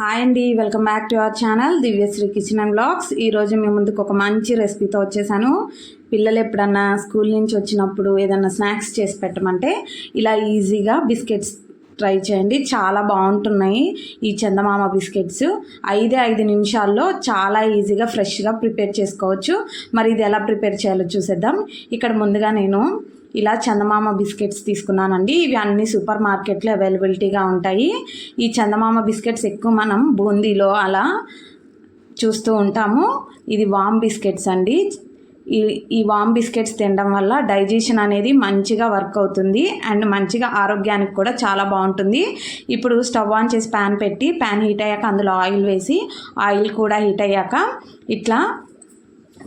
Hi అండి welcome back to our channel Divyasri kitchen and blogs ఈరోజు మీ ముందుకు ఒక మంచి రెసిపీతో వచ్చేసాను. పిల్లలు ఎప్పుడన్నా స్కూల్ నుంచి వచ్చినప్పుడు ఏదన్నా స్నాక్స్ చేసి పెట్టమంటే ఇలా ఈజీగా బిస్కెట్స్ ట్రై చేయండి. చాలా బాగుంటున్నాయి ఈ చందమామ బిస్కెట్స్. ఐదే ఐదు నిమిషాల్లో చాలా ఈజీగా ఫ్రెష్గా ప్రిపేర్ చేసుకోవచ్చు. మరి ఇది ఎలా ప్రిపేర్ చేయాలో చూసేద్దాం. ఇక్కడ ముందుగా నేను ఇలా చందమామ బిస్కెట్స్ తీసుకున్నానండి. ఇవి అన్ని సూపర్ మార్కెట్లో అవైలబిలిటీగా ఉంటాయి. ఈ చందమామ బిస్కెట్స్ ఎక్కువ మనం బూందీలో అలా చూస్తూ ఉంటాము. ఇది వామ్ బిస్కెట్స్ అండి. ఈ ఈ వామ్ బిస్కెట్స్ తినడం వల్ల డైజెషన్ అనేది మంచిగా వర్క్ అవుతుంది అండ్ మంచిగా ఆరోగ్యానికి కూడా చాలా బాగుంటుంది. ఇప్పుడు స్టవ్ ఆన్ చేసి ప్యాన్ పెట్టి ప్యాన్ హీట్ అయ్యాక అందులో ఆయిల్ వేసి ఆయిల్ కూడా హీట్ అయ్యాక ఇట్లా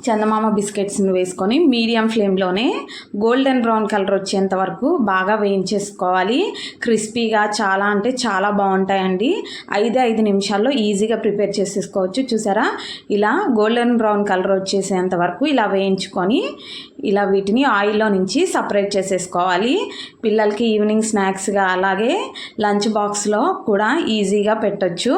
చందమామ బిస్కెట్స్ని వేసుకొని మీడియం ఫ్లేమ్లోనే గోల్డెన్ బ్రౌన్ కలర్ వచ్చేంత వరకు బాగా వేయించేసుకోవాలి. క్రిస్పీగా చాలా అంటే చాలా బాగుంటాయండి. ఐదు ఐదు నిమిషాల్లో ఈజీగా ప్రిపేర్ చేసేసుకోవచ్చు. చూసారా? ఇలా గోల్డెన్ బ్రౌన్ కలర్ వచ్చేసేంత వరకు ఇలా వేయించుకొని ఇలా వీటిని ఆయిల్లో నుంచి సపరేట్ చేసేసుకోవాలి. పిల్లలకి ఈవినింగ్ స్నాక్స్గా అలాగే లంచ్ బాక్స్లో కూడా ఈజీగా పెట్టచ్చు.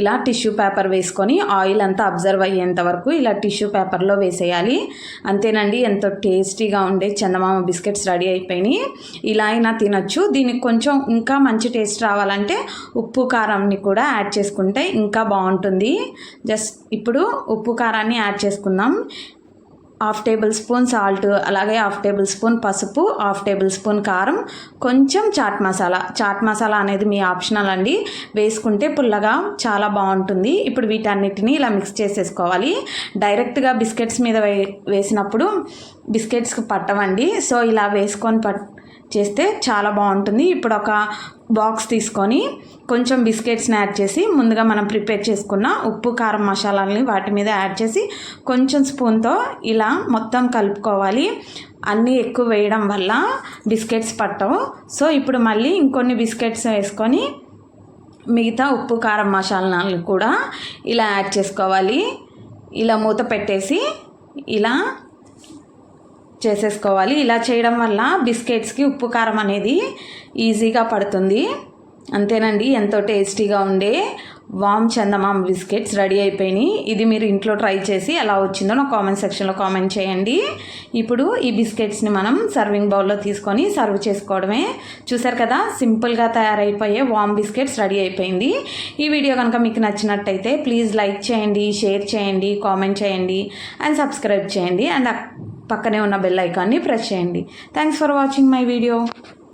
ఇలా టిష్యూ పేపర్ వేసుకొని ఆయిల్ అంతా అబ్జర్వ్ అయ్యేంత వరకు ఇలా టిష్యూ పేపర్లో వేసేయాలి. అంతేనండి ఎంతో టేస్టీగా ఉండే చందమామ బిస్కెట్స్ రెడీ అయిపోయినాయి. ఇలా అయినా తినొచ్చు. దీనికి కొంచెం ఇంకా మంచి టేస్ట్ రావాలంటే ఉప్పు కారంని కూడా యాడ్ చేసుకుంటే ఇంకా బాగుంటుంది. జస్ట్ ఇప్పుడు ఉప్పు కారాన్ని యాడ్ చేసుకుందాం. హాఫ్ టేబుల్ స్పూన్ సాల్ట్ అలాగే హాఫ్ టేబుల్ స్పూన్ పసుపు హాఫ్ టేబుల్ స్పూన్ కారం కొంచెం చాట్ మసాలా. చాట్ మసాలా అనేది మీ ఆప్షనల్ అండి. వేసుకుంటే పుల్లగా చాలా బాగుంటుంది. ఇప్పుడు వీటన్నిటిని ఇలా మిక్స్ చేసేసుకోవాలి. డైరెక్ట్గా బిస్కెట్స్ మీద వే వేసినప్పుడు బిస్కెట్స్కి పట్టవండి. సో ఇలా వేసుకొని పట్ చేస్తే చాలా బాగుంటుంది. ఇప్పుడు ఒక బాక్స్ తీసుకొని కొంచెం బిస్కెట్స్ని యాడ్ చేసి ముందుగా మనం ప్రిపేర్ చేసుకున్న ఉప్పు కారం మసాలాలని వాటి మీద యాడ్ చేసి కొంచెం స్పూన్తో ఇలా మొత్తం కలుపుకోవాలి. అన్నీ ఎక్కువ వేయడం వల్ల బిస్కెట్స్ పట్టవు. సో ఇప్పుడు మళ్ళీ ఇంకొన్ని బిస్కెట్స్ వేసుకొని మిగతా ఉప్పు కారం మసాలాలు కూడా ఇలా యాడ్ చేసుకోవాలి. ఇలా మూత పెట్టేసి ఇలా చేసేసుకోవాలి. ఇలా చేయడం వల్ల బిస్కెట్స్కి ఉప్పు కారం అనేది ఈజీగా పడుతుంది. అంతేనండి ఎంతో టేస్టీగా ఉండే వామ్ చందమామ బిస్కెట్స్ రెడీ అయిపోయినాయి. ఇది మీరు ఇంట్లో ట్రై చేసి ఎలా వచ్చిందో నా కామెంట్ సెక్షన్లో కామెంట్ చేయండి. ఇప్పుడు ఈ బిస్కెట్స్ని మనం సర్వింగ్ బౌల్లో తీసుకొని సర్వ్ చేసుకోవడమే. చూసారు కదా సింపుల్గా తయారైపోయే వామ్ బిస్కెట్స్ రెడీ అయిపోయింది. ఈ వీడియో కనుక మీకు నచ్చినట్టయితే ప్లీజ్ లైక్ చేయండి షేర్ చేయండి కామెంట్ చేయండి అండ్ సబ్స్క్రైబ్ చేయండి. అండ్ పక్కనే ఉన్న బెల్ ఐకాన్ని ప్రెస్ చేయండి. Thanks for watching my video